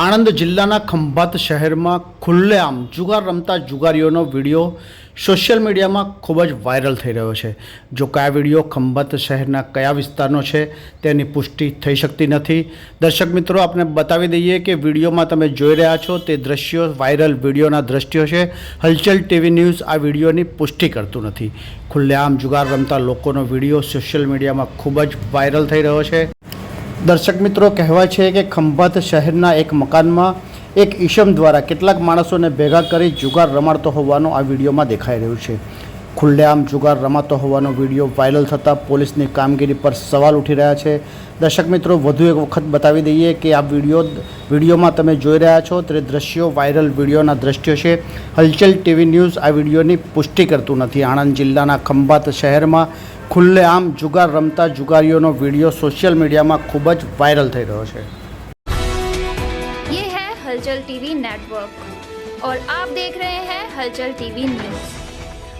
આણંદ જિલ્લાના ખંભાત શહેરમાં ખુલ્લેઆમ જુગાર રમતા જુગારીઓનો વીડિયો સોશિયલ મીડિયામાં ખૂબ જ વાયરલ થઈ રહ્યો છે. જો કે આ વીડિયો ખંભાત શહેરના કયા વિસ્તારનો છે તેની પુષ્ટિ થઈ શકતી નથી. દર્શક મિત્રો આપણે બતાવી દઈએ કે વિડીયોમાં તમે જોઈ રહ્યા છો તે દ્રશ્યો વાયરલ વિડીયોના દ્રશ્યો છે. હલચલ ટીવી ન્યૂઝ આ વિડીયોની પુષ્ટિ કરતું નથી. ખુલ્લેઆમ જુગાર રમતા લોકોનો વીડિયો સોશિયલ મીડિયામાં ખૂબ જ વાયરલ થઈ રહ્યો છે. દર્શક મિત્રો, કહેવાય છે કે ખંભાત શહેરના એક મકાનમાં એક ઈશમ દ્વારા કેટલાક માણસોને ભેગા કરી જુગાર રમાડતો હોવાનો આ વિડીયોમાં દેખાઈ રહ્યું છે. ખુલ્લેઆમ જુગાર રમાતો હોવાનો વિડીયો વાયરલ થતાં પોલીસની કામગીરી પર સવાલ ઉઠી રહ્યા છે દર્શક મિત્રો વધુ એક વખત બતાવી દઈએ કે આ વિડીયો વિડીયોમાં તમે જોઈ રહ્યા છો તે દ્રશ્યો વાયરલ વિડીયોના દ્રશ્યો છે હલચલ ટીવી ન્યૂઝ આ વિડીયોની પુષ્ટિ કરતું નથી આણંદ જિલ્લાના ખંભાત શહેરમાં ખુલ્લેઆમ જુગાર રમતા જુગારીઓનો વિડીયો સોશિયલ મીડિયામાં ખૂબ જ વાયરલ થઈ રહ્યો છે ये है हलचल टीवी नेटवर्क और आप देख रहे हैं हलचल टीवी न्यूज